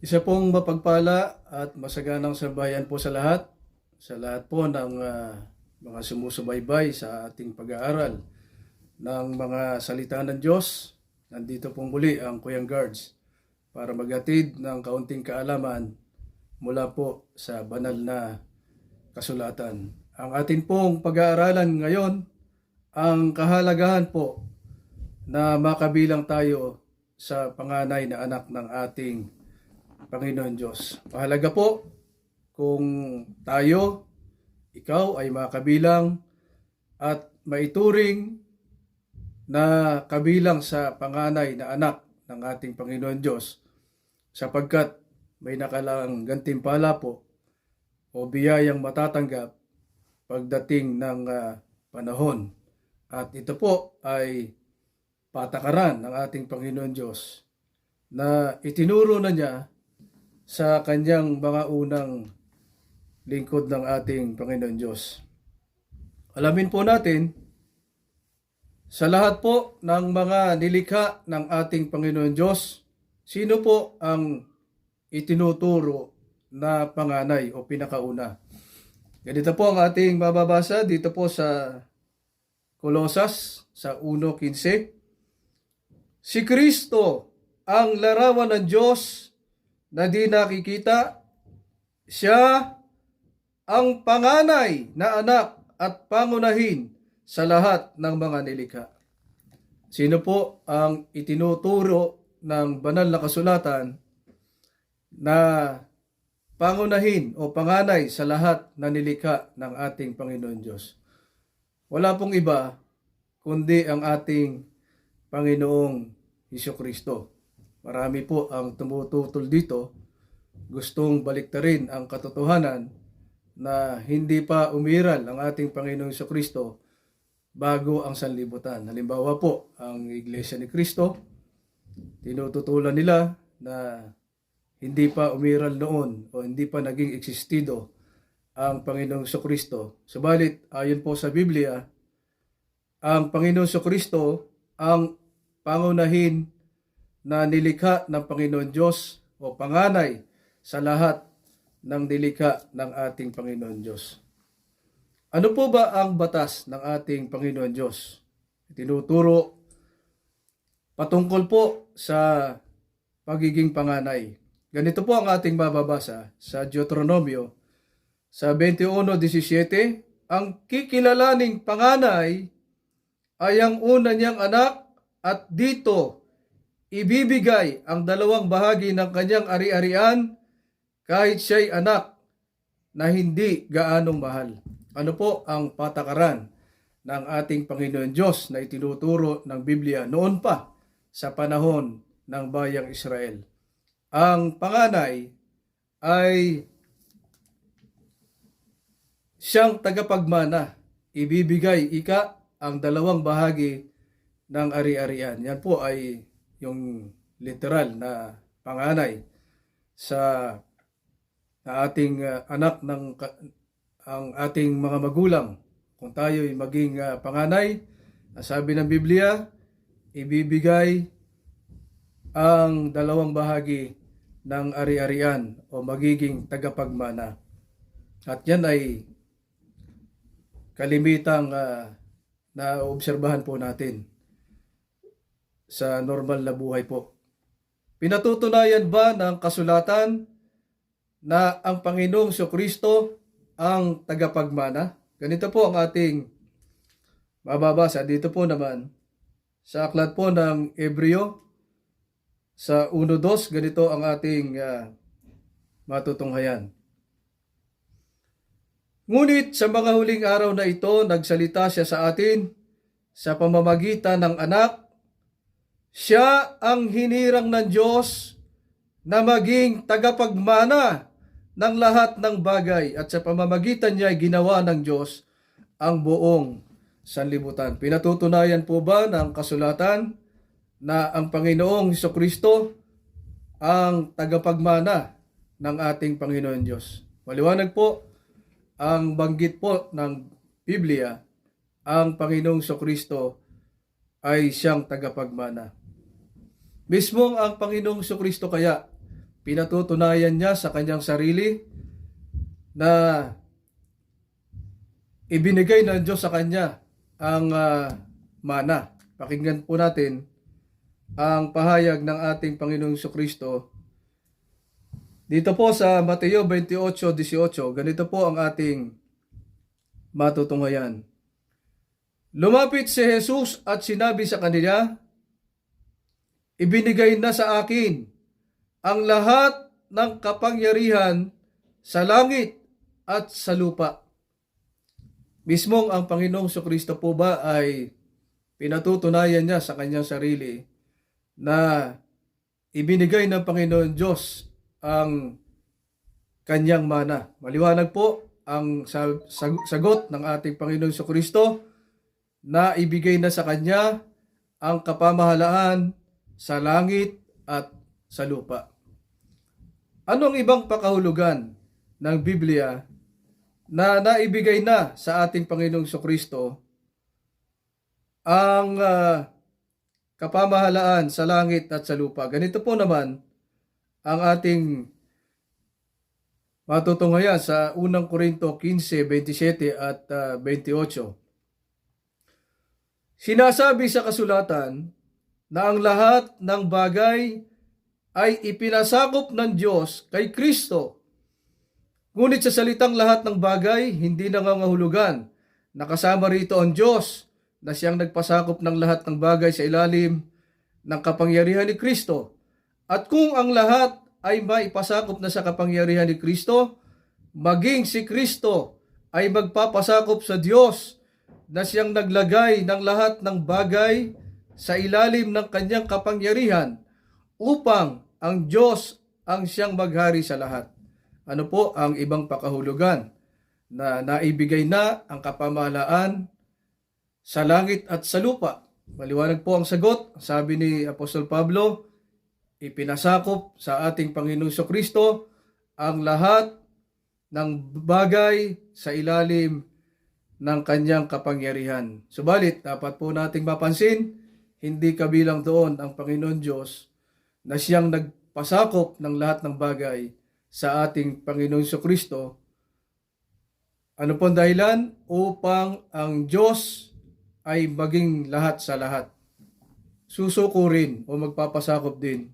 Isa pong mapagpala at masaganang sambayan po sa lahat, sa lahat po ng ah, mga sumusubaybay sa ating pag-aaral ng mga salita ng Diyos. Nandito pong muli ang Kuyang Guards para maghatid ng kaunting kaalaman mula po sa banal na kasulatan. Ang atin pong pag-aaralan ngayon, ang kahalagahan po na makabilang tayo sa panganay na anak ng ating Panginoon Diyos. Mahalaga po kung tayo, ikaw ay makabilang at maituring na kabilang sa panganay na anak ng ating Panginoon Diyos sapagkat may nakalang gantimpala po o biyayang matatanggap pagdating ng ah, panahon. At ito po ay patakaran ng ating Panginoon Diyos na itinuro na niya sa kanyang mga unang lingkod ng ating Panginoon Diyos. Alamin po natin, sa lahat po ng mga nilikha ng ating Panginoon Diyos, sino po ang itinuturo na panganay o pinakauna? Ganito po ang ating mababasa dito po sa Kolosas sa 1.15. Si Kristo ang larawan ng Diyos na di nakikita. Siya ang panganay na anak at pangunahin sa lahat ng mga nilikha. Sino po ang itinuturo ng banal na kasulatan na pangunahin o panganay sa lahat na nilikha ng ating Panginoon Diyos? Wala pong iba kundi ang ating Panginoong Hesus Kristo. Marami po ang tumututol dito, gustong baliktarin ang katotohanan na hindi pa umiral ang ating Panginoong Hesus Kristo bago ang sanlibutan. Halimbawa po, ang Iglesia ni Kristo, tinututulan nila na hindi pa umiral noon o hindi pa naging eksistido ang Panginoong Kristo. Subalit, ayon po sa Biblia, ang Panginoong Kristo ang pangunahin na nilikha ng Panginoon Diyos o panganay sa lahat ng nilikha ng ating Panginoon Diyos. Ano po ba ang batas ng ating Panginoon Diyos? Tinuturo patungkol po sa pagiging panganay. Ganito po ang ating mababasa sa Deuteronomio sa 21.17, ang kikilalaning panganay ay ang una niyang anak at dito ibibigay ang dalawang bahagi ng kanyang ari-arian kahit siya'y anak na hindi gaanong mahal. Ano po ang patakaran ng ating Panginoon Diyos na itinuturo ng Biblia noon pa sa panahon ng bayang Israel? Ang panganay ay siyang tagapagmana. Ibibigay ika ang dalawang bahagi ng ari-arian. Yan po ay yung literal na panganay sa na ating uh, anak ng ang ating mga magulang. Kung tayo ay maging uh, panganay, sabi ng Biblia, ibibigay ang dalawang bahagi ng ari-arian o magiging tagapagmana. At yan ay kalimitang uh, na obserbahan po natin sa normal na buhay po. Pinatutunayan ba ng kasulatan na ang Panginoong Kristo ang tagapagmana? Ganito po ang ating mababasa. Dito po naman sa aklat po ng Ebreo sa 1.2, ganito ang ating uh, matutunghayan. Ngunit sa mga huling araw na ito, nagsalita siya sa atin sa pamamagitan ng anak. Siya ang hinirang ng Diyos na maging tagapagmana ng lahat ng bagay at sa pamamagitan niya ay ginawa ng Diyos ang buong sanlibutan. Pinatutunayan po ba ng kasulatan na ang Panginoong Heso Kristo ang tagapagmana ng ating Panginoon Diyos? Maliwanag po ang banggit po ng Biblia, ang Panginoong Kristo ay siyang tagapagmana. Mismong ang Panginoong Kristo kaya pinatutunayan niya sa kanyang sarili na ibinigay ng Diyos sa kanya ang ah, mana. Pakinggan po natin ang pahayag ng ating Panginoong Kristo dito po sa Mateo 28:18, ganito po ang ating matutunghayan. Lumapit si Jesus at sinabi sa kanila, Ibinigay na sa akin ang lahat ng kapangyarihan sa langit at sa lupa. Mismong ang Panginoong Kristo po ba ay pinatutunayan niya sa kanyang sarili na ibinigay ng Panginoon Diyos ang kanyang mana. Maliwanag po ang sa- sag- sagot ng ating Panginoon sa Kristo na ibigay na sa kanya ang kapamahalaan sa langit at sa lupa. Anong ibang pakahulugan ng Biblia na naibigay na sa ating Panginoong Kristo ang ah, kapamahalaan sa langit at sa lupa? Ganito po naman ang ating matutunghayan sa unang Korinto 15, 27 at ah, 28. Sinasabi sa kasulatan na ang lahat ng bagay ay ipinasakop ng Diyos kay Kristo. Ngunit sa salitang lahat ng bagay, hindi nangangahulugan. Nakasama rito ang Diyos na siyang nagpasakop ng lahat ng bagay sa ilalim ng kapangyarihan ni Kristo. At kung ang lahat ay maipasakop na sa kapangyarihan ni Kristo, maging si Kristo ay magpapasakop sa Diyos na siyang naglagay ng lahat ng bagay sa ilalim ng kanyang kapangyarihan upang ang Diyos ang siyang maghari sa lahat. Ano po ang ibang pakahulugan na naibigay na ang kapamahalaan sa langit at sa lupa? Maliwanag po ang sagot. Sabi ni Apostol Pablo, ipinasakop sa ating Panginoong Kristo ang lahat ng bagay sa ilalim ng kanyang kapangyarihan. Subalit, dapat po nating mapansin, hindi kabilang doon ang Panginoon Diyos na siyang nagpasakop ng lahat ng bagay sa ating Panginoon Kristo. Ano po ang dahilan? Upang ang Diyos ay maging lahat sa lahat. Susuko rin o magpapasakop din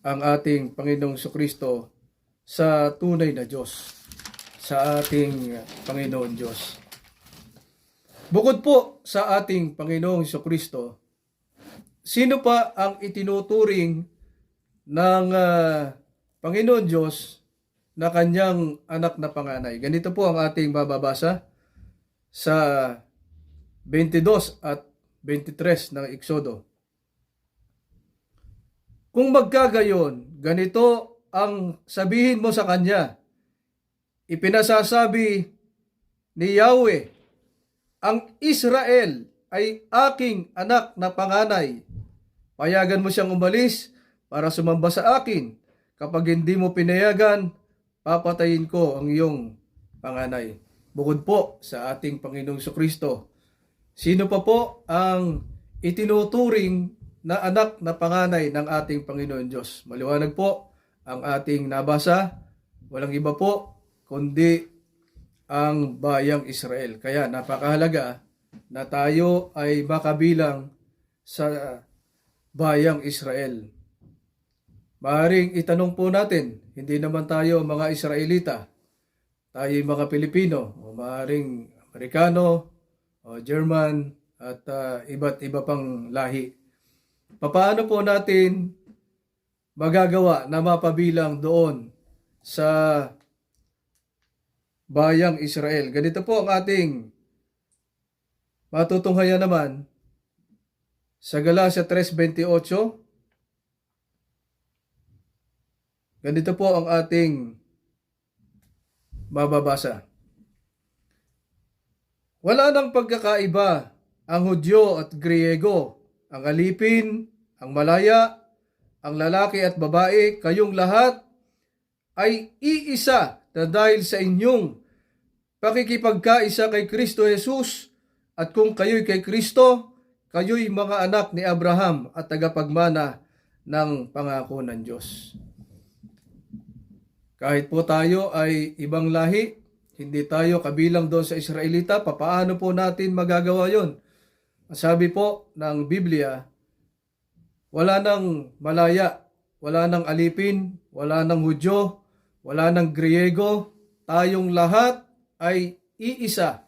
ang ating Panginoong Kristo sa tunay na Diyos, sa ating Panginoon Diyos. Bukod po sa ating Panginoong Kristo, sino pa ang itinuturing ng ah, Panginoon Diyos na kanyang anak na panganay? Ganito po ang ating bababasa sa 22 at 23 ng Eksodo. Kung magkagayon, ganito ang sabihin mo sa kanya. Ipinasasabi ni Yahweh, ang Israel ay aking anak na panganay. Payagan mo siyang umalis para sumamba sa akin. Kapag hindi mo pinayagan, papatayin ko ang iyong panganay. Bukod po sa ating Panginoong Kristo, sino pa po ang itinuturing na anak na panganay ng ating Panginoon Diyos? Maliwanag po ang ating nabasa, walang iba po kundi ang bayang Israel. Kaya napakahalaga na tayo ay makabilang sa bayang Israel. Maaring itanong po natin, hindi naman tayo mga Israelita, tayo mga Pilipino, o maaring Amerikano, o German, at ah, iba't iba pang lahi. Paano po natin magagawa na mapabilang doon sa bayang Israel. Ganito po ang ating matutunghayan naman sa Galacia 3.28. Ganito po ang ating mababasa. Wala nang pagkakaiba ang Hudyo at Griego, ang alipin, ang malaya, ang lalaki at babae, kayong lahat ay iisa na dahil sa inyong pakikipagkaisa kay Kristo Jesus at kung kayo'y kay Kristo, kayo'y mga anak ni Abraham at tagapagmana ng pangako ng Diyos. Kahit po tayo ay ibang lahi, hindi tayo kabilang doon sa Israelita, papaano po natin magagawa yon? Sabi po ng Biblia, wala nang malaya, wala nang alipin, wala nang Hudyo, wala nang Griego, tayong lahat ay iisa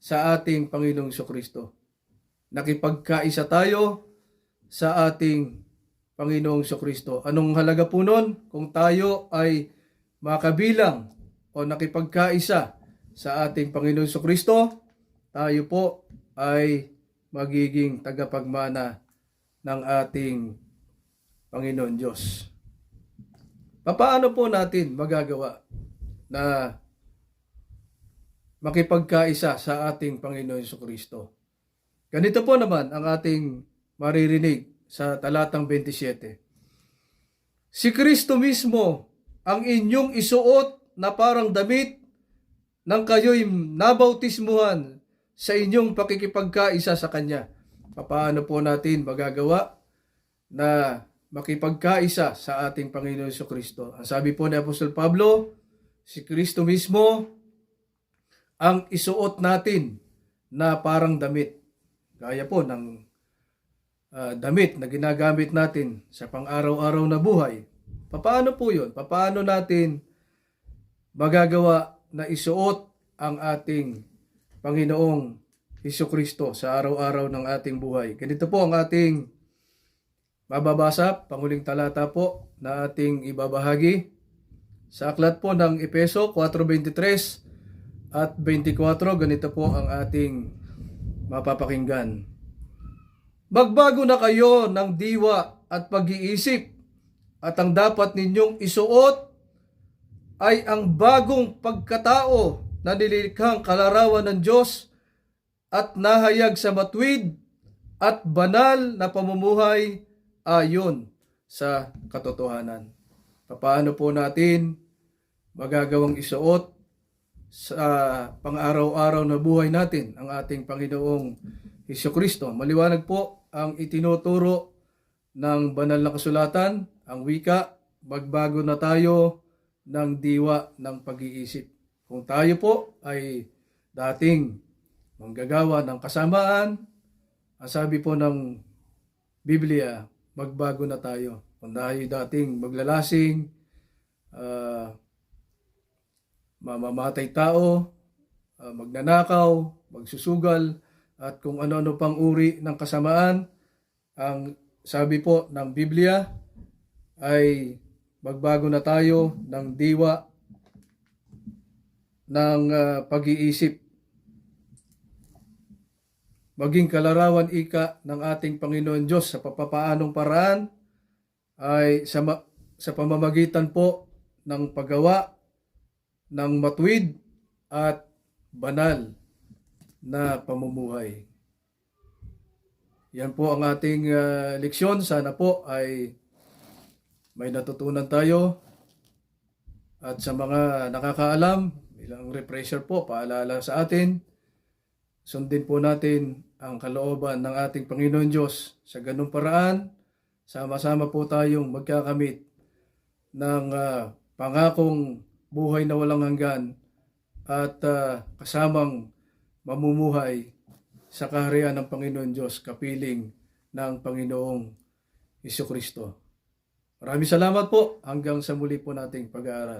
sa ating Panginoong Kristo. Nakipagkaisa tayo sa ating Panginoong Kristo. Anong halaga po nun? Kung tayo ay makabilang o nakipagkaisa sa ating Panginoong Kristo, tayo po ay magiging tagapagmana ng ating Panginoon Diyos. Paano po natin magagawa na makipagkaisa sa ating Panginoon Kristo? Ganito po naman ang ating maririnig sa talatang 27. Si Kristo mismo ang inyong isuot na parang damit nang kayo'y nabautismuhan sa inyong pakikipagkaisa sa Kanya. Paano po natin magagawa na makipagkaisa sa ating Panginoon sa Kristo? Ang sabi po ni Apostol Pablo, si Kristo mismo ang isuot natin na parang damit. Gaya po ng ah, damit na ginagamit natin sa pang-araw-araw na buhay. Paano po yun? Paano natin magagawa na isuot ang ating Panginoong Heso Kristo sa araw-araw ng ating buhay? Ganito po ang ating mababasa, panguling talata po na ating ibabahagi. Sa aklat po ng Epeso 4.23 at 24, ganito po ang ating mapapakinggan. Magbago na kayo ng diwa at pag-iisip at ang dapat ninyong isuot ay ang bagong pagkatao na nililikhang kalarawan ng Diyos at nahayag sa matwid at banal na pamumuhay ayon sa katotohanan. Paano po natin magagawang isuot sa pang-araw-araw na buhay natin ang ating Panginoong Hesus Kristo. Maliwanag po ang itinuturo ng banal na kasulatan, ang wika, magbago na tayo ng diwa ng pag-iisip. Kung tayo po ay dating manggagawa ng kasamaan, ang sabi po ng Biblia, magbago na tayo. Kung tayo dating maglalasing, ah, mamamatay tao, ah, magnanakaw, magsusugal, at kung ano-ano pang uri ng kasamaan, ang sabi po ng Biblia ay magbago na tayo ng diwa ng ah, pag-iisip. Maging kalarawan ika ng ating Panginoon Diyos sa papapaanong paraan ay sa, sa pamamagitan po ng paggawa ng matwid at banal na pamumuhay. Yan po ang ating ah, leksyon. Sana po ay may natutunan tayo. At sa mga nakakaalam, bilang refresher po, paalala sa atin, sundin po natin ang kalooban ng ating Panginoon Diyos. Sa ganung paraan, sama-sama po tayong magkakamit ng ah, pangakong buhay na walang hanggan at ah, kasamang mamumuhay sa kaharian ng Panginoon Diyos, kapiling ng Panginoong Iso Kristo. Maraming salamat po hanggang sa muli po nating pag-aaral.